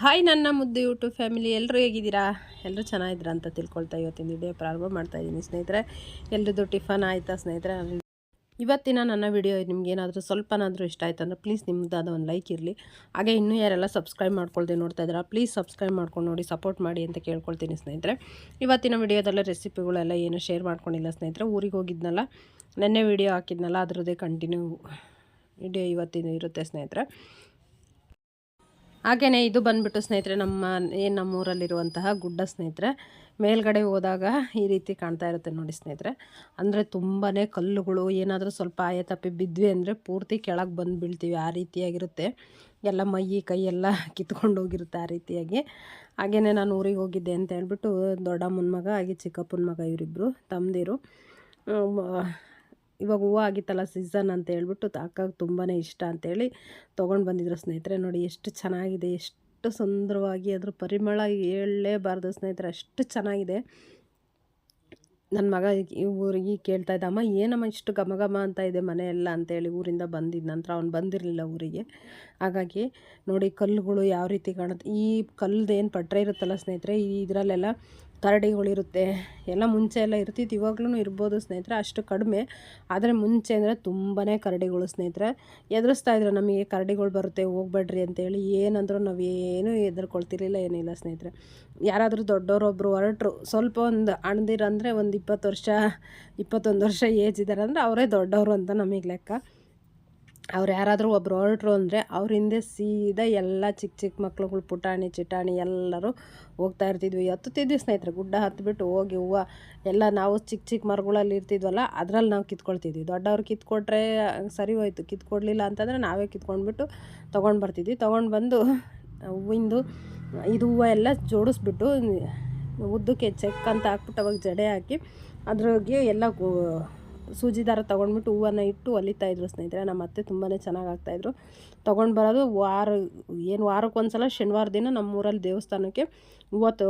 Hi ನನ್ನ ಮುದ್ದು YouTube family ಎಲ್ಲರೂ ಹೇಗಿದ್ದೀರಾ? ಎಲ್ಲರೂ ಚೆನ್ನಾಗಿದ್ದೀರಾ ಅಂತ ತಿಳ್ಕೊಳ್ತಾ ಇವತ್ತಿನ ವಿಡಿಯೋ ಪ್ರಾರಂಭ ಮಾಡ್ತಾ ಇದ್ದೀನಿ. ಸ್ನೇಹಿತರೆ, ಎಲ್ರದ್ದು ಟಿಫನ್ ಆಯಿತಾ ಸ್ನೇಹಿತರೆ? ಇವತ್ತಿನ ನನ್ನ ವಿಡಿಯೋ ನಿಮ್ಗೆ ಏನಾದರೂ ಸ್ವಲ್ಪನಾದರೂ ಇಷ್ಟ ಆಯ್ತು ಅಂದರೆ ಪ್ಲೀಸ್ ನಿಮ್ಮದಾದ ಒಂದು ಲೈಕ್ ಇರಲಿ. ಹಾಗೆ ಇನ್ನೂ ಯಾರೆಲ್ಲ ಸಬ್ಸ್ಕ್ರೈಬ್ ಮಾಡ್ಕೊಳ್ದೆ ನೋಡ್ತಾ ಇದ್ದೀರಾ ಪ್ಲೀಸ್ ಸಬ್ಸ್ಕ್ರೈಬ್ ಮಾಡ್ಕೊಂಡು ನೋಡಿ ಸಪೋರ್ಟ್ ಮಾಡಿ ಅಂತ ಕೇಳ್ಕೊಳ್ತೀನಿ ಸ್ನೇಹಿತರೆ. ಇವತ್ತಿನ ವಿಡಿಯೋದಲ್ಲ ರೆಸಿಪಿಗಳೆಲ್ಲ ಏನು ಶೇರ್ ಮಾಡ್ಕೊಂಡಿಲ್ಲ ಸ್ನೇಹಿತರೆ. ಊರಿಗೆ ಹೋಗಿದ್ನಲ್ಲ, ನೆನ್ನೆ ವಿಡಿಯೋ ಹಾಕಿದ್ನಲ್ಲ, ಅದರದ್ದೇ ಕಂಟಿನ್ಯೂ ವಿಡಿಯೋ ಇವತ್ತಿನ ಇರುತ್ತೆ ಸ್ನೇಹಿತರೆ. ಹಾಗೆಯೇ ಇದು ಬಂದ್ಬಿಟ್ಟು ಸ್ನೇಹಿತರೆ, ನಮ್ಮ ಏನು ನಮ್ಮೂರಲ್ಲಿರುವಂತಹ ಗುಡ್ಡ ಸ್ನೇಹಿತರೆ, ಮೇಲ್ಗಡೆ ಹೋದಾಗ ಈ ರೀತಿ ಕಾಣ್ತಾ ಇರುತ್ತೆ ನೋಡಿ ಸ್ನೇಹಿತರೆ. ಅಂದರೆ ತುಂಬಾ ಕಲ್ಲುಗಳು, ಏನಾದರೂ ಸ್ವಲ್ಪ ಆಯ ತಪ್ಪಿ ಬಿದ್ವಿ ಅಂದರೆ ಪೂರ್ತಿ ಕೆಳಗೆ ಬಂದು ಬೀಳ್ತೀವಿ ಆ ರೀತಿಯಾಗಿರುತ್ತೆ. ಎಲ್ಲ ಮೈ, ಕೈ ಎಲ್ಲ ಕಿತ್ಕೊಂಡು ಹೋಗಿರುತ್ತೆ ಆ ರೀತಿಯಾಗಿ. ಹಾಗೆಯೇ ನಾನು ಊರಿಗೆ ಹೋಗಿದ್ದೆ ಅಂತ ಹೇಳ್ಬಿಟ್ಟು ದೊಡ್ಡಮ್ಮನ ಮಗ, ಹಾಗೆ ಚಿಕ್ಕಪ್ಪನ ಮಗ ಇವರಿಬ್ಬರು ತಮ್ಮದಿರು ಇವಾಗ ಹೂವು ಆಗಿತ್ತಲ್ಲ ಸೀಸನ್ ಅಂತ ಹೇಳ್ಬಿಟ್ಟು ಅಕ್ಕಗೆ ತುಂಬಾ ಇಷ್ಟ ಅಂತೇಳಿ ತೊಗೊಂಡು ಬಂದಿದ್ರು ಸ್ನೇಹಿತರೆ. ನೋಡಿ ಎಷ್ಟು ಚೆನ್ನಾಗಿದೆ, ಎಷ್ಟು ಸುಂದರವಾಗಿ ಅದ್ರ ಪರಿಮಳ ಹೇಳಲೇಬಾರ್ದು ಸ್ನೇಹಿತರೆ. ಅಷ್ಟು ಚೆನ್ನಾಗಿದೆ. ನನ್ನ ಮಗ ಈ ಊರಿಗೆ ಕೇಳ್ತಾ ಇದ್ದ, ಅಮ್ಮ, ಏನಮ್ಮ ಇಷ್ಟು ಘಮ ಘಮ ಅಂತ ಇದೆ ಮನೆ ಎಲ್ಲ ಅಂತೇಳಿ ಊರಿಂದ ಬಂದಿದ್ದ ನಂತರ ಅವ್ನು ಬಂದಿರಲಿಲ್ಲ ಊರಿಗೆ. ಹಾಗಾಗಿ ನೋಡಿ ಕಲ್ಲುಗಳು ಯಾವ ರೀತಿ ಕಾಣುತ್ತೆ. ಈ ಕಲ್ಲದೇನು ಪಟ್ರೆ ಇರುತ್ತಲ್ಲ ಸ್ನೇಹಿತರೆ, ಈ ಇದರಲ್ಲೆಲ್ಲ ಕರಡಿಗಳಿರುತ್ತೆ. ಎಲ್ಲ ಮುಂಚೆ ಎಲ್ಲ ಇರ್ತಿತ್ತು. ಇವಾಗ್ಲೂ ಇರ್ಬೋದು ಸ್ನೇಹಿತರೆ, ಅಷ್ಟು ಕಡಿಮೆ. ಆದರೆ ಮುಂಚೆ ಅಂದರೆ ತುಂಬಾ ಕರಡಿಗಳು ಸ್ನೇಹಿತರೆ. ಎದುರಿಸ್ತಾ ಇದ್ರು ನಮಗೆ ಕರಡಿಗಳು ಬರುತ್ತೆ, ಹೋಗ್ಬೇಡ್ರಿ ಅಂತೇಳಿ. ಏನಂದ್ರೂ ನಾವೇನು ಎದುರ್ಕೊಳ್ತಿರ್ಲಿಲ್ಲ, ಏನಿಲ್ಲ ಸ್ನೇಹಿತರೆ. ಯಾರಾದರೂ ದೊಡ್ಡವರೊಬ್ಬರು ಹೊರಟರು, ಸ್ವಲ್ಪ ಒಂದು ಅಣ್ದಿರಂದರೆ ಒಂದು ಇಪ್ಪತ್ತು ವರ್ಷ, ಇಪ್ಪತ್ತೊಂದು ವರ್ಷ ಏಜ್ ಇದ್ದಾರೆ ಅಂದರೆ ಅವರೇ ದೊಡ್ಡವರು ಅಂತ ನಮಗೆ ಲೆಕ್ಕ. ಅವ್ರು ಯಾರಾದರೂ ಒಬ್ರು ಹೊರಟ್ರು ಅಂದರೆ ಅವ್ರ ಹಿಂದೆ ಸೀದಾ ಎಲ್ಲ ಚಿಕ್ಕ ಚಿಕ್ಕ ಮಕ್ಳುಗಳು ಪುಟಾಣಿ, ಚಿಟಾಣಿ ಎಲ್ಲರೂ ಹೋಗ್ತಾ ಇರ್ತಿದ್ವಿ. ಹತ್ತುತ್ತಿದ್ವಿ ಸ್ನೇಹಿತರೆ, ಗುಡ್ಡ ಹತ್ತುಬಿಟ್ಟು ಹೋಗಿ ಹೂವು ಎಲ್ಲ ನಾವು ಚಿಕ್ಕ ಚಿಕ್ಕ ಮರಗಳಲ್ಲಿ ಇರ್ತಿದ್ವಲ್ಲ, ಅದರಲ್ಲಿ ನಾವು ಕಿತ್ಕೊಳ್ತಿದ್ವಿ. ದೊಡ್ಡವ್ರು ಕಿತ್ಕೊಟ್ರೆ ಸರಿ ಹೋಯ್ತು, ಕಿತ್ಕೊಡ್ಲಿಲ್ಲ ಅಂತಂದರೆ ನಾವೇ ಕಿತ್ಕೊಂಡ್ಬಿಟ್ಟು ತೊಗೊಂಡು ಬರ್ತಿದ್ವಿ. ತೊಗೊಂಡು ಬಂದು ಹೂವಿಂದು ಇದು ಹೂವು ಎಲ್ಲ ಜೋಡಿಸ್ಬಿಟ್ಟು ಉದ್ದಕ್ಕೆ ಚೆಕ್ ಅಂತ ಹಾಕ್ಬಿಟ್ಟು ಅವಾಗ ಜಡೆ ಹಾಕಿ ಅದ್ರಾಗೆ ಎಲ್ಲ ಸೂಜಿ ದಾರ ತೊಗೊಂಡ್ಬಿಟ್ಟು ಹೂವನ್ನು ಇಟ್ಟು ಹೊಲಿತಾಯಿದ್ರು ಸ್ನೇಹಿತರೆ, ನಮ್ಮ ಅತ್ತೆ ತುಂಬಾ ಚೆನ್ನಾಗಿ ಆಗ್ತಾಯಿದ್ರು ತೊಗೊಂಡು ಬರೋದು ವಾರ, ಏನು ವಾರಕ್ಕೆ ಸಲ ಶನಿವಾರ ದಿನ ನಮ್ಮೂರಲ್ಲಿ ದೇವಸ್ಥಾನಕ್ಕೆ ಹೂವು ತೊ,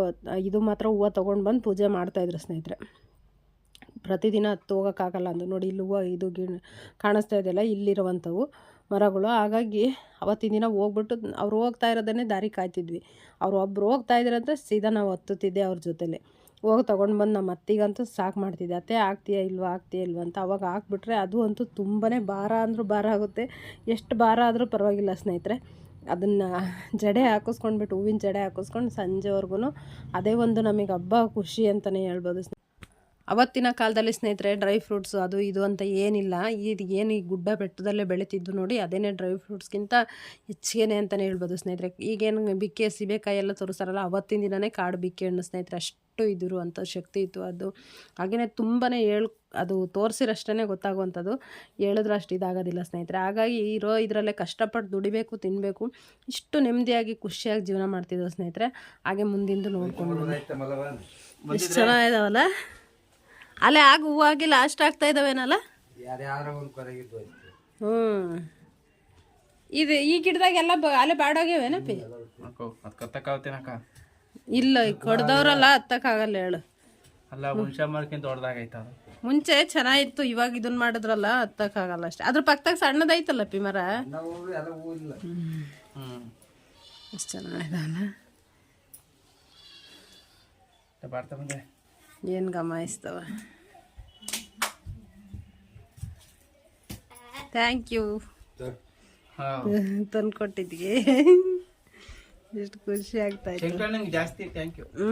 ಇದು ಮಾತ್ರ ಹೂವು ತೊಗೊಂಡು ಬಂದು ಪೂಜೆ ಮಾಡ್ತಾಯಿದ್ರು ಸ್ನೇಹಿತರೆ. ಪ್ರತಿದಿನ ಹತ್ತು ಹೋಗೋಕ್ಕಾಗಲ್ಲ ಅಂದು ನೋಡಿ, ಇಲ್ಲಿ ಹೂವು ಇದು ಗಿ ಕಾಣಿಸ್ತಾ ಇದೆಯಲ್ಲ, ಇಲ್ಲಿರುವಂಥವು ಮರಗಳು. ಹಾಗಾಗಿ ಅವತ್ತಿನ ದಿನ ಹೋಗ್ಬಿಟ್ಟು ಅವ್ರು ಹೋಗ್ತಾ ಇರೋದನ್ನೇ ದಾರಿ ಕಾಯ್ತಿದ್ವಿ. ಅವ್ರು ಒಬ್ರು ಹೋಗ್ತಾ ಇದ್ರಂದ್ರೆ ಸೀದಾ ನಾವು ಹತ್ತುತ್ತಿದ್ದೆ ಅವ್ರ ಜೊತೆಲೆ. ಹೋಗಿ ತೊಗೊಂಡು ಬಂದು ನಮ್ಮ ಅತ್ತಿಗಂತೂ ಸಾಕು ಮಾಡ್ತಿದ್ದೆ. ಅತ್ತೆ, ಆಗ್ತೀಯಾ ಇಲ್ವಾ ಆಗ್ತೀಯಾ ಇಲ್ವಾ? ಅಂತ ಅವಾಗ ಹಾಕ್ಬಿಟ್ರೆ ಅದು ಅಂತೂ ತುಂಬಾ ಭಾರ ಅಂದರೂ ಭಾರ ಆಗುತ್ತೆ. ಎಷ್ಟು ಭಾರ ಆದರೂ ಪರವಾಗಿಲ್ಲ ಸ್ನೇಹಿತರೆ. ಅದನ್ನು ಜಡೆ ಹಾಕಿಸ್ಕೊಂಡ್ಬಿಟ್ಟು, ಹೂವಿನ ಜಡೆ ಹಾಕಿಸ್ಕೊಂಡು ಸಂಜೆವರೆಗೂ ಅದೇ ಒಂದು ನಮಗೆ ಹಬ್ಬ ಖುಷಿ ಅಂತಲೇ ಹೇಳ್ಬೋದು ಅವತ್ತಿನ ಕಾಲದಲ್ಲಿ ಸ್ನೇಹಿತರೆ ಡ್ರೈ ಫ್ರೂಟ್ಸ್ ಅದು ಇದು ಅಂತ ಏನಿಲ್ಲ. ಇದು ಏನು ಈ ಗುಡ್ಡ ಬೆಟ್ಟದಲ್ಲೇ ಬೆಳೀತಿದ್ದು ನೋಡಿ ಅದೇನೇ ಡ್ರೈ ಫ್ರೂಟ್ಸ್ಗಿಂತ ಹೆಚ್ಚಿಗೆನೆ ಅಂತಲೇ ಹೇಳ್ಬೋದು ಸ್ನೇಹಿತರೆ. ಈಗೇನು ಬಿಕ್ಕೆ ಸೀಬೆಕಾಯಿ ಎಲ್ಲ ತೋರಿಸ್ತಾರಲ್ಲ ಅವತ್ತಿನ ದಿನವೇ ಕಾಡು ಬಿಕ್ಕೆ ಹಣ್ಣು ಸ್ನೇಹಿತರೆ. ಅಷ್ಟು ಇದ್ರು ಅಂತ ಶಕ್ತಿ ಇತ್ತು ಅದು. ಹಾಗೆಯೇ ತುಂಬಾ ಹೇಳ್ ಅದು ತೋರಿಸಿರಷ್ಟೇ ಗೊತ್ತಾಗುವಂಥದ್ದು. ಹೇಳಿದ್ರೆ ಅಷ್ಟು ಇದಾಗೋದಿಲ್ಲ ಸ್ನೇಹಿತರೆ. ಹಾಗಾಗಿ ಇರೋ ಇದರಲ್ಲೇ ಕಷ್ಟಪಟ್ಟು ದುಡಿಬೇಕು ತಿನ್ನಬೇಕು ಇಷ್ಟು ನೆಮ್ಮದಿಯಾಗಿ ಖುಷಿಯಾಗಿ ಜೀವನ ಮಾಡ್ತಿದ್ದವು ಸ್ನೇಹಿತರೆ. ಹಾಗೆ ಮುಂದಿಂದು ನೋಡ್ಕೊಂಡು ಎಷ್ಟು ಚೆನ್ನಾಗಿದಾವಲ್ಲ? ಅಲ್ಲೇ ಆಗ ಆಗಿ ಲಾಸ್ಟ್ ಆಗ್ತಾ ಇದಾವೇನಲ್ಲ? ಹ್ಞೂ ಇದು ಈ ಗಿಡದಾಗ ಎಲ್ಲ ಅಲ್ಲೇ ಬಾಡೋಗ್ಯವೇನಪ್ಪಿ ಇಲ್ಲ ಕೊಡ್ದವ್ರಲ್ಲ ಹತ್ತಕ್ಕಾಗಲ್ಲ ಹೇಳು. ಅಲ್ಲ ಹುಣ್ಸೆ ಮರಕ್ಕಿಂತ ದೊಡ್ಡದಾಗೈತ ಮುಂಚೆ ಚೆನ್ನಾಗಿತ್ತು ಇವಾಗ ಇದನ್ ಮಾಡಿದ್ರಲ್ಲ ಹತ್ತಕ್ಕಾಗಲ್ಲ ಅಷ್ಟೇ. ಅದ್ರ ಪಕ್ಕದಾಗ ಸಣ್ಣದೈತಲ್ಲ ಪಿ ಮರ? ಹ್ಮ್. ಎಷ್ಟು ಚೆನ್ನಾಗಿದಲ್ಲ ಬರ್ತಾ ಬಂದೆ ಏನು ಗಮಾಯಿಸ್ತವ ಥ್ಯಾಂಕ್ ಯು ಹಾ. ತಂದು ಕೊಟ್ಟಿದ್ಗೆ ಎಷ್ಟು ಖುಷಿ ಆಗ್ತಾ ಇತ್ತು ಜಾಸ್ತಿ ಥ್ಯಾಂಕ್ ಯು ಹ್ಞೂ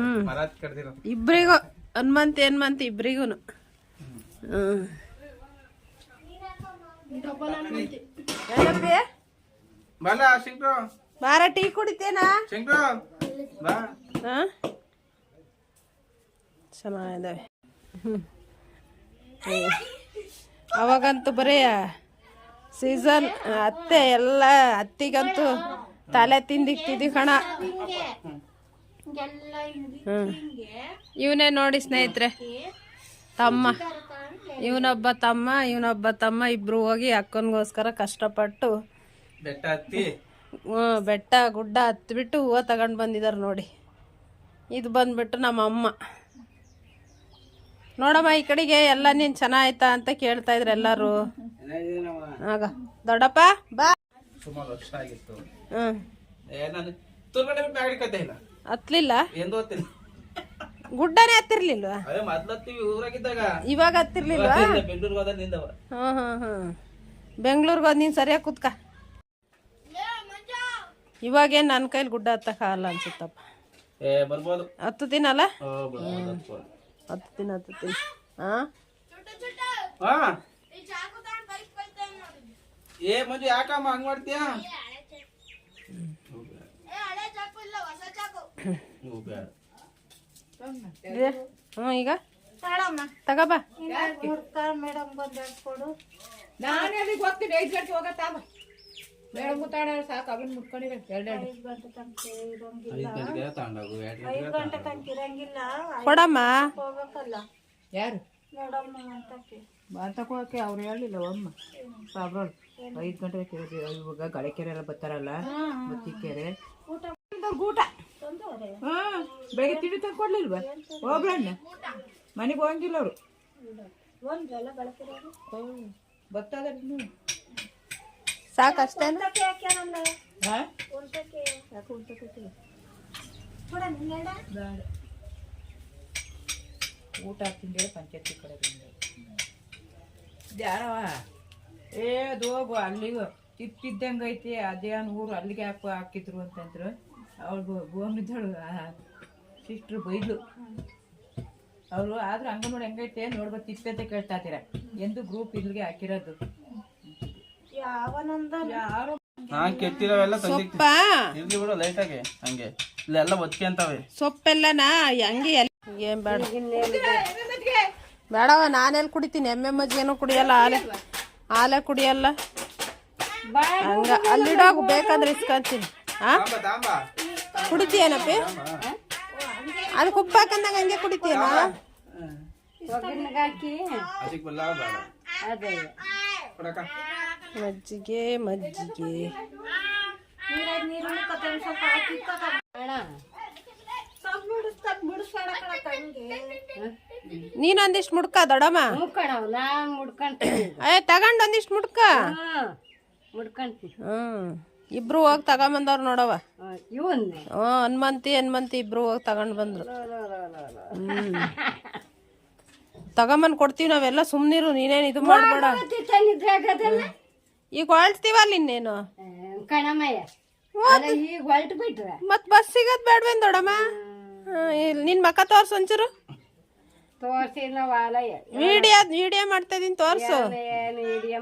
ಇಬ್ಬರಿಗೂ ಹನುಮಂತ ಹನುಮಂತ ಇಬ್ಬರಿಗೂ ಹ್ಞೂ ಬಾರ ಟೀ ಕುಡಿತೇನಾ? ಬಾ. ಹಾಂ? ಚೆನ್ನಾಗಿದ್ದಾವೆ ಅವಾಗಂತೂ ಬರೀ ಸೀಸನ್ ಅತ್ತೆ ಎಲ್ಲ ಅತ್ತಿಗಂತೂ ತಲೆ ತಿಂದಿಕ್ತಿದ್ವಿ ಕಣ ಹ್ಞೂ ಇವನೇ ನೋಡಿ ಸ್ನೇಹಿತರೆ ತಮ್ಮ. ಇವನೊಬ್ಬ ತಮ್ಮ ಇವನೊಬ್ಬ ತಮ್ಮ ಇಬ್ರು ಹೋಗಿ ಅಕ್ಕನಿಗೋಸ್ಕರ ಕಷ್ಟಪಟ್ಟು ಬೆಟ್ಟ ಹತ್ತಿ. ಹ್ಞೂ ಬೆಟ್ಟ ಗುಡ್ಡ ಹತ್ಬಿಟ್ಟು ಹೂವು ತಗೊಂಡು ಬಂದಿದ್ದಾರೆ ನೋಡಿ. ಇದು ಬಂದ್ಬಿಟ್ಟು ನಮ್ಮ ಅಮ್ಮ ನೋಡಮ್ಮ ಈ ಕಡೆಗೆ ಎಲ್ಲ ನೀನು ಚೆನ್ನಾಯ್ತಾ ಅಂತ ಕೇಳ್ತಾ ಇದ್ರ ಎಲ್ಲಾರು. ಆಗ ದೊಡ್ಡಪ್ಪ ಬಾ. ಸುಮಾರು ವರ್ಷ ಆಗಿತ್ತು. ಹತ್ಲಿಲ್ಲ? ಗುಡ್ಡನೇ ಹತ್ತಿರ್ಲಿಲ್ವಾ? ಇವಾಗ ಹತ್ತಿರ್ಲಿಲ್ವಾ? ಬೆಂಗಳೂರಿಗೆ ಹೋದ ನಿಂದವ. ಹಾಂ ಹಾಂ ಹಾಂ ಬೆಂಗ್ಳೂರ್ಗೆ ಹೋದ್ ನೀನು ಸರಿಯಾಗಿ ಕೂತ್ಕ. ಇವಾಗೇನ್ ನನ್ನ ಕೈಲಿ ಗುಡ್ಡ ಹತ್ತಕ್ಕಾಗಲ್ಲ ಅನ್ಸುತ್ತಪ್ಪ. ಹತ್ತು ದಿನ ಅಲ್ಲ. ಹತ್ತುತ್ತೀನಿ ಹತ್ತುತ್ತೀನಿ ಹಾಂ ಹಾ ಏ ಮಂಜು ಯಾಕಮ್ಮ ಹಂಗ್ ಮಾಡ್ತೀಯಾ? ನೀವು ಬೇಡ. ಹ್ಞೂ ಈಗ ತಗೋಬಾ ನಾನೇ ಅಲ್ಲಿಗೆ ಹೋಗ್ತೀನಿ. ಐದು ಗಂಟೆ ಹೋಗತ್ತಾಮ ಮೇಡಮ್ ಕೂತಾಡ ಸಾಕು ಅವನ್ ಮುಟ್ಕೊಂಡಿರ ಎರಡೆರಡು. ಐದ್ ಗಂಟೆಗೆ ತಗೊಂಡೋಗು. ಕೊಡಮ್ಮ. ಯಾರು? ಅವ್ರು ಹೇಳಿಲ್ಲ ಅಮ್ಮ ಸಾಬ್ರೋಳು ಐದು ಗಂಟೆಗೆ ಕೇಳಿದ್ವಿ ಇವಾಗ ಗಳಕೆರೆ ಎಲ್ಲ ಬರ್ತಾರಲ್ಲ ಮತ್ತಿಕೆರೆ. ಊಟ ಹಾ ಬೆಳಗ್ಗೆ ತಿಂಡಿ ತಂದು ಕೊಡ್ಲಿಲ್ವಾ? ಹೋಗ್ಲಣ್ಣ. ಮನೆಗೆ ಹೋಗಂಗಿಲ್ಲ ಅವರು. ಬರ್ತದ ಸಾಕಷ್ಟೇನು? ಹಾ? ಬೇಡ. ಊಟ ತಿಂಡಿ ಪಂಚಾಯತಿ ಕಡೆ ಬಂದೆ. ಯಾರವ ಏ ಅದು ಹೋಗು ಅಲ್ಲಿಗೂ. ತಿಪ್ಪಿದ್ದಂಗೆ ಐತಿ ಅದೇನು ಊರು ಅಲ್ಲಿಗೆ ಹಾಕ ಹಾಕಿದ್ರು ಅಂತಂದ್ರು. ಅವಳು ಗೋಮಿದ್ದಳು ಸಿಸ್ಟ್ರು ಬೈದ್ಲು. ಅವರು ಆದ್ರೂ ನೋಡಿ ಹೆಂಗೈತೆ ನೋಡ್ಬೋದು ತಿಪ್ಪೆ ಅಂತ ಕೇಳ್ತಾ ಇದ್ದೀರ. ಎಂದು ಗ್ರೂಪ್ ಇಲ್ಲಿಗೆ ಹಾಕಿರೋದು. ಕೆಟ್ಟಿರೋವೆಲ್ಲ ಸೊಪ್ಪ? ಇರ್ಲಿ ಬಿಡು ಲೈಟಾಗೆ ಹಂಗೆ. ಇಲ್ಲೆಲ್ಲ ಒತ್ಕೊಂತವೆ ಸೊಪ್ಪೆಲ್ಲನಾ? ಹಂಗೆ ಏನು ಬೇಡ. ಬೇಡವ ನಾನೆಲ್ಲಿ ಕುಡಿತೀನಿ. ಎಮ್ಮೆ ಮಜ್ಜಿಗೆನು ಕುಡಿಯಲ್ಲ ಹಾಲೆ ಹಾಲೆ ಕುಡಿಯಲ್ಲ. ಹಂಗ ಅಲ್ಲಿಡೋಗು ಬೇಕಾದ್ರೆ ಇಸ್ಕೊಂತೀನಿ. ಹಾ ಕುಡಿತೀಯನಪ್ಪಿ? ಅದಕ್ಕೆ ಉಪ್ಪು ಹಾಕಂದಾಗ ಹಂಗೆ ಕುಡಿತೀಯನ? ಅದಕ್ಕೆ ಕೊಡಕ್ಕ ಮಜ್ಜಿಗೆ. ನೀನ್ ಒಂದಿಷ್ಟು ಮುಡ್ಕ ದೊಡಮ್ಮ ಏ ತಗೊಂಡ್ ಒಂದಿಷ್ಟು ಮುಡ್ಕ ಹ್ಮ್. ಇಬ್ರು ಹೋಗಿ ತಗೊಂಬಂದವ್ರು ನೋಡವ ಹನ್ಮಂತಿ ಹ್ಞೂ ಹನುಮಂತಿ ಹನುಮಂತಿ ಇಬ್ರು ಹೋಗಿ ತಗೊಂಡ್ ಬಂದ್ರು ಹ್ಮ್. ತಗೊಂಬಂದ್ ಕೊಡ್ತೀವಿ ನಾವೆಲ್ಲ ಸುಮ್ನಿರು ನೀನೇನ್ ಇದು ಮಾಡ್ಬೇಡ. ಈಗ ಹೊಳ್ತೀವಲ್ಲ ಇನ್ನೇನು? ಕಣಮಯ್ಯ ಅಲ್ಲ ಈಗ ಹೊಲ್ಟು ಬಿಟ್ರೆ ಮತ್ ಬಸ್ ಸಿಗದ್ ಬೇಡ್ವೇನ್ ದೊಡಮ್ಮ ಹ್ಮ್, ನಿನ್ ಮಕ್ಕ ತೋರ್ಸು ಒಂಚೂರು. ತೋರ್ಸಿಲ್ಲ ವಾಲಯ್ಯ ವಿಡಿಯೋ ವಿಡಿಯೋ ಮಾಡ್ತಾ ಇದೀನಿ ತೋರ್ಸು.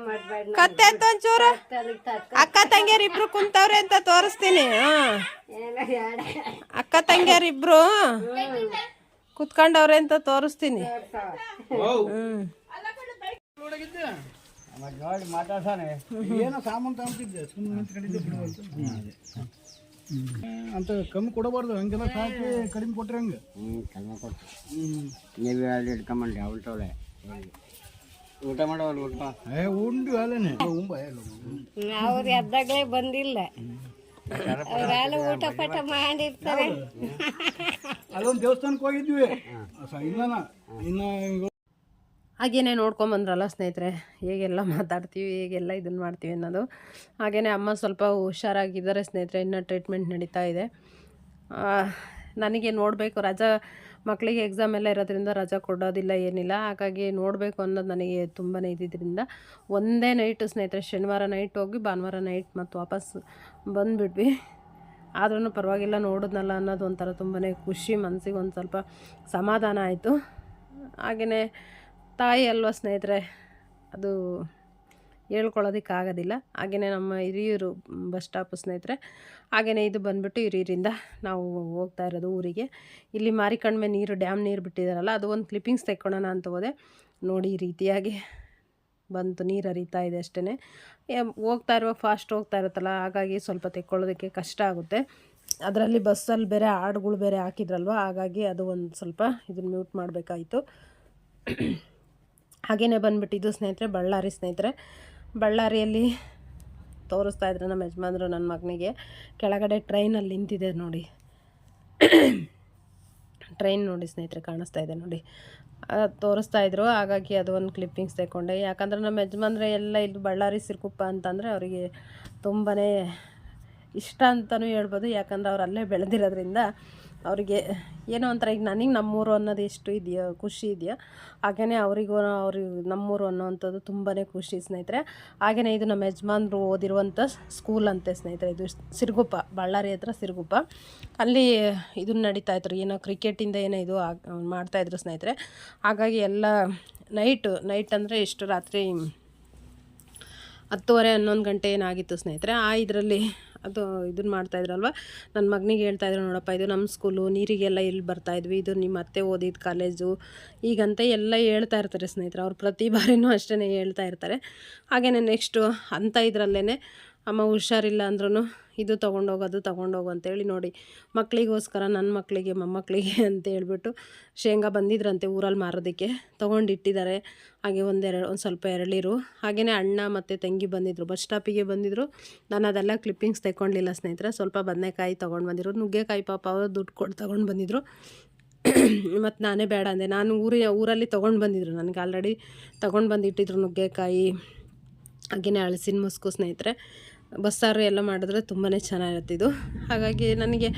ಮಾಡ್ಬೇಡ ಕತ್ತೆ ಅಂತ ಒಂಚೂರು. ಅಕ್ಕ ತಂಗಿಯರ್ ಇಬ್ರು ಕುಂತವ್ರೆ ಅಂತ ತೋರಿಸ್ತೀನಿ ಹ್ಮ್ ಅಕ್ಕ ತಂಗಿಯರ್ ಇಬ್ರು ಕುತ್ಕೊಂಡವ್ರೆ ಅಂತ ತೋರಿಸ್ತೀನಿ. ಹ್ಮ್ ಏನೋ ಸಾಮಾನು ತಗೊಂತಿದ್ದೆ ಸುಮ್ಮನೆ ನಿಂತ್ಕೊಂಡಿದ್ದೆ ಬಿಡುವಂತ ಅಂತ. ಕಮ್ಮಿ ಕೊಡಬಾರ್ದು. ಹಂಗೆಲ್ಲ ಸಾಕಿ ಕಡಿಮೆ ಕೊಟ್ರೆ ಹಂಗೆ? ನೀವು ಅಲ್ಲಿ ಇಟ್ಕೊಂಬಂಡಿ ಅವಳ್ತವಳೆ ಊಟ ಮಾಡೋಲ್ಲ ಊಟ? ಏ ಉಂಡು ಅಲ್ಲೇನೆ. ಉಂಬ ಅವ್ರು ಎದ್ದಾಗಲೇ ಬಂದಿಲ್ಲ. ಅವ್ರೆಲ್ಲ ಊಟ ಪಟ ಮಾಡಿರ್ತಾರೆ. ಅಲ್ಲೊಂದು ದೇವಸ್ಥಾನಕ್ಕೆ ಹೋಗಿದ್ವಿ. ಇಲ್ಲ ಇನ್ನನ ಇನ್ನ ಹಾಗೇನೆ ನೋಡ್ಕೊಂಬಂದ್ರಲ್ಲ ಸ್ನೇಹಿತರೆ, ಹೇಗೆಲ್ಲ ಮಾತಾಡ್ತೀವಿ, ಹೇಗೆಲ್ಲ ಇದನ್ನು ಮಾಡ್ತೀವಿ ಅನ್ನೋದು. ಹಾಗೆಯೇ ಅಮ್ಮ ಸ್ವಲ್ಪ ಹುಷಾರಾಗಿದ್ದಾರೆ ಸ್ನೇಹಿತರೆ, ಇನ್ನೂ ಟ್ರೀಟ್ಮೆಂಟ್ ನಡೀತಾ ಇದೆ. ನನಗೆ ನೋಡಬೇಕು, ರಜಾ ಮಕ್ಕಳಿಗೆ ಎಕ್ಸಾಮ್ ಎಲ್ಲ ಇರೋದ್ರಿಂದ ರಜಾ ಕೊಡೋದಿಲ್ಲ, ಏನಿಲ್ಲ. ಹಾಗಾಗಿ ನೋಡಬೇಕು ಅನ್ನೋದು ನನಗೆ ತುಂಬಾ ಇದ್ದಿದ್ದರಿಂದ ಒಂದೇ ನೈಟು ಸ್ನೇಹಿತರೆ, ಶನಿವಾರ ನೈಟ್ ಹೋಗಿ ಭಾನುವಾರ ನೈಟ್ ಮತ್ತು ವಾಪಸ್ ಬಂದುಬಿಟ್ವಿ. ಆದ್ರೂ ಪರವಾಗಿಲ್ಲ, ನೋಡಿದ್ನಲ್ಲ ಅನ್ನೋದು ಒಂಥರ ತುಂಬಾ ಖುಷಿ ಮನಸ್ಸಿಗೆ ಒಂದು ಸ್ವಲ್ಪ ಸಮಾಧಾನ ಆಯಿತು. ಹಾಗೆಯೇ ತಾಯಿ ಅಲ್ವಾ ಸ್ನೇಹಿತರೆ? ಅದು ಹೇಳ್ಕೊಳ್ಳೋದಕ್ಕಾಗೋದಿಲ್ಲ. ಹಾಗೆಯೇ ನಮ್ಮ ಹಿರಿಯೂರು ಬಸ್ ಸ್ಟಾಪು ಸ್ನೇಹಿತರೆ ಹಾಗೆಯೇ ಇದು ಬಂದುಬಿಟ್ಟು ಹಿರಿಯರಿಂದ ನಾವು ಹೋಗ್ತಾ ಇರೋದು ಊರಿಗೆ. ಇಲ್ಲಿ ಮಾರಿಕಣ್ಮೆ ನೀರು, ಡ್ಯಾಮ್ ನೀರು ಬಿಟ್ಟಿದ್ದಾರಲ್ಲ, ಅದು ಒಂದು ಕ್ಲಿಪ್ಪಿಂಗ್ಸ್ ತೆಕ್ಕೊಳ್ಳೋಣ ಅಂತ ಹೋದೆ. ನೋಡಿ ಈ ರೀತಿಯಾಗಿ ಬಂತು, ನೀರು ಹರಿತಾ ಇದೆ ಅಷ್ಟೇ ಹೋಗ್ತಾ ಇರುವಾಗ ಫಾಸ್ಟ್ ಹೋಗ್ತಾ ಇರುತ್ತಲ್ಲ, ಹಾಗಾಗಿ ಸ್ವಲ್ಪ ತೆಕ್ಕೊಳ್ಳೋದಕ್ಕೆ ಕಷ್ಟ ಆಗುತ್ತೆ. ಅದರಲ್ಲಿ ಬಸ್ಸಲ್ಲಿ ಬೇರೆ ಹಾಡುಗಳು ಬೇರೆ ಹಾಕಿದ್ರಲ್ವ, ಹಾಗಾಗಿ ಅದು ಒಂದು ಸ್ವಲ್ಪ ಇದನ್ನು ಮ್ಯೂಟ್ ಮಾಡಬೇಕಾಯಿತು. ಹಾಗೆಯೇ ಬಂದುಬಿಟ್ಟಿದ್ದು ಸ್ನೇಹಿತರೆ, ಬಳ್ಳಾರಿ ಸ್ನೇಹಿತರೆ. ಬಳ್ಳಾರಿಯಲ್ಲಿ ತೋರಿಸ್ತಾ ಇದ್ರು ನಮ್ಮ ಯಜಮಾನ್ರು ನನ್ನ ಮಗನಿಗೆ. ಕೆಳಗಡೆ ಟ್ರೈನಲ್ಲಿ ನಿಂತಿದೆ ನೋಡಿ. ಟ್ರೈನ್ ನೋಡಿ ಸ್ನೇಹಿತರೆ, ಕಾಣಿಸ್ತಾ ಇದೆ ನೋಡಿ. ತೋರಿಸ್ತಾ ಇದ್ರು. ಹಾಗಾಗಿ ಅದು ಒಂದು ಕ್ಲಿಪ್ಪಿಂಗ್ಸ್ ತೆಕ್ಕೊಂಡೆ. ಯಾಕಂದ್ರೆ ನಮ್ಮ ಯಜಮಾನ್ರೆ ಎಲ್ಲ ಇಲ್ಲಿ ಬಳ್ಳಾರಿ ಸಿರ್ಕುಪ್ಪ ಅಂತಂದರೆ ಅವರಿಗೆ ತುಂಬಾ ಇಷ್ಟ ಅಂತಲೂ ಹೇಳ್ಬೋದು. ಯಾಕಂದ್ರೆ ಅವ್ರು ಅಲ್ಲೇ ಬೆಳೆದಿರೋದ್ರಿಂದ ಅವರಿಗೆ ಏನೋ ಒಂಥರ ಈಗ ನನಗೆ ನಮ್ಮೂರು ಅನ್ನೋದು ಎಷ್ಟು ಇದೆಯೋ, ಖುಷಿ ಇದೆಯೋ ಹಾಗೆಯೇ ಅವರಿಗೂ ಅವ್ರಿಗೆ ನಮ್ಮೂರು ಅನ್ನೋವಂಥದ್ದು ತುಂಬಾ ಖುಷಿ ಸ್ನೇಹಿತರೆ. ಹಾಗೆಯೇ ಇದು ನಮ್ಮ ಯಜಮಾನ್ರು ಓದಿರುವಂಥ ಸ್ಕೂಲ್ ಅಂತೆ ಸ್ನೇಹಿತರೆ, ಇದು ಸಿರುಗುಪ್ಪ, ಬಳ್ಳಾರಿ ಹತ್ರ ಸಿರುಗುಪ್ಪ. ಅಲ್ಲಿ ಇದನ್ನ ನಡೀತಾ ಇದ್ರು, ಏನೋ ಕ್ರಿಕೆಟಿಂದ ಏನೋ ಇದು ಮಾಡ್ತಾಯಿದ್ರು ಸ್ನೇಹಿತರೆ. ಹಾಗಾಗಿ ಎಲ್ಲ ನೈಟು, ನೈಟ್ ಅಂದರೆ ಎಷ್ಟು ರಾತ್ರಿ ಹತ್ತುವರೆ ಹನ್ನೊಂದು ಗಂಟೆ ಏನಾಗಿತ್ತು ಸ್ನೇಹಿತರೆ, ಆ ಇದರಲ್ಲಿ ಅದು ಇದನ್ನ ಮಾಡ್ತಾಯಿದ್ರಲ್ವ ನನ್ನ ಮಗನಿಗೆ ಹೇಳ್ತಾಯಿದ್ರು ನೋಡಪ್ಪ, ಇದು ನಮ್ಮ ಸ್ಕೂಲು ನೀರಿಗೆಲ್ಲ ಇಲ್ಲಿ ಬರ್ತಾಯಿದ್ವಿ ಇದು ನಿಮ್ಮ ಅತ್ತೆ ಓದಿದ ಕಾಲೇಜು ಈಗಂತ ಎಲ್ಲ ಹೇಳ್ತಾ ಇರ್ತಾರೆ ಸ್ನೇಹಿತರೆ, ಅವ್ರು ಪ್ರತಿ ಬಾರಿನೂ ಅಷ್ಟೇ ಹೇಳ್ತಾ ಇರ್ತಾರೆ. ಹಾಗೆಯೇ ನೆಕ್ಸ್ಟು ಅಂತ ಇದರಲ್ಲೇ ಅಮ್ಮ ಹುಷಾರಿಲ್ಲ ಅಂದ್ರೂ ಇದು ತೊಗೊಂಡೋಗು ಅದು ತೊಗೊಂಡೋಗು ಅಂತೇಳಿ ನೋಡಿ ಮಕ್ಕಳಿಗೋಸ್ಕರ ನನ್ನ ಮಕ್ಕಳಿಗೆ ಮೊಮ್ಮಕ್ಕಳಿಗೆ ಅಂತ ಹೇಳ್ಬಿಟ್ಟು ಶೇಂಗಾ ಬಂದಿದ್ರಂತೆ ಊರಲ್ಲಿ ಮಾರೋದಕ್ಕೆ. ತೊಗೊಂಡಿಟ್ಟಿದ್ದಾರೆ. ಹಾಗೆ ಒಂದೆರಡು, ಒಂದು ಸ್ವಲ್ಪ ಎರಳೀರು. ಹಾಗೆಯೇ ಅಣ್ಣ ಮತ್ತು ತಂಗಿ ಬಂದಿದ್ದರು ಬಸ್ ಸ್ಟಾಪಿಗೆ ಬಂದಿದ್ದರು ನಾನು ಅದೆಲ್ಲ ಕ್ಲಿಪ್ಪಿಂಗ್ಸ್ ತೆಕ್ಕೊಳ್ಳಿಲ್ಲ ಸ್ನೇಹಿತರೆ. ಸ್ವಲ್ಪ ಬದನೆಕಾಯಿ ತೊಗೊಂಡು ಬಂದಿದ್ರು ನುಗ್ಗೆಕಾಯಿ ಪಾಪ ಅವರು ದುಡ್ಡು ಕೊಟ್ಟು ತೊಗೊಂಡು ಬಂದಿದ್ರು. ಮತ್ತು ನಾನೇ ಬೇಡ ಅಂದೆ. ನಾನು ಊರಿ, ಊರಲ್ಲಿ ತೊಗೊಂಡು ಬಂದಿದ್ರು. ನನಗೆ ಆಲ್ರೆಡಿ ತೊಗೊಂಡು ಬಂದಿಟ್ಟಿದ್ರು ನುಗ್ಗೆಕಾಯಿ. ಹಾಗೆಯೇ ಅಳಸಿನ ಮುಸ್ಕು ಸ್ನೇಹಿತರೆ. ಬಸ್ಸಾರು ಎಲ್ಲ ಮಾಡಿದ್ರೆ ತುಂಬಾ ಚೆನ್ನಾಗಿರುತ್ತೆ ಇದು. ಹಾಗಾಗಿ ನನಗೆ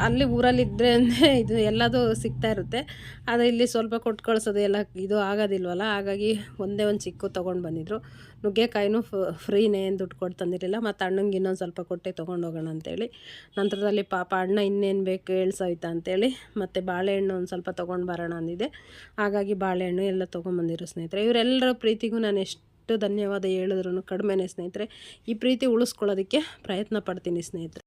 ಅಲ್ಲಿ ಊರಲ್ಲಿದ್ದರೆ ಅಂದರೆ ಇದು ಎಲ್ಲದೂ ಸಿಗ್ತಾ ಇರುತ್ತೆ. ಆದರೆ ಇಲ್ಲಿ ಸ್ವಲ್ಪ ಕೊಟ್ಟು ಕಳಿಸೋದು ಎಲ್ಲ ಇದು ಆಗೋದಿಲ್ವಲ್ಲ? ಹಾಗಾಗಿ ಒಂದೇ ಒಂದು ಚಿಕ್ಕು ತೊಗೊಂಡು ಬಂದಿದ್ರು. ನುಗ್ಗೆಕಾಯಿನೂ ಫ್ರೀನೇ ಏನು ದುಡ್ಡು ಕೊಟ್ಟು ತಂದಿರಲಿಲ್ಲ. ಮತ್ತು ಅಣ್ಣಂಗೆ ಇನ್ನೊಂದು ಸ್ವಲ್ಪ ಕೊಟ್ಟೆ ತೊಗೊಂಡು ಹೋಗೋಣ ಅಂತೇಳಿ. ನಂತರದಲ್ಲಿ ಪಾಪ ಅಣ್ಣ ಇನ್ನೇನು ಬೇಕು ಹೇಳ್ಸೋಯ್ತಾ ಅಂತೇಳಿ. ಮತ್ತು ಬಾಳೆಹಣ್ಣು ಒಂದು ಸ್ವಲ್ಪ ತೊಗೊಂಡು ಬರೋಣ ಅಂದಿದೆ. ಹಾಗಾಗಿ ಬಾಳೆಹಣ್ಣು ಎಲ್ಲ ತೊಗೊಂಬಂದಿರು ಸ್ನೇಹಿತರೆ. ಇವರೆಲ್ಲರ ಪ್ರೀತಿಗೂ ನಾನು ಎಷ್ಟು ಧನ್ಯವಾದ ಹೇಳಿದ್ರು ಕಡಿಮೆನೇ ಸ್ನೇಹಿತರೆ. ಈ ಪ್ರೀತಿ ಉಳಿಸ್ಕೊಳ್ಳೋದಕ್ಕೆ ಪ್ರಯತ್ನ ಪಡ್ತೀನಿ ಸ್ನೇಹಿತರೆ.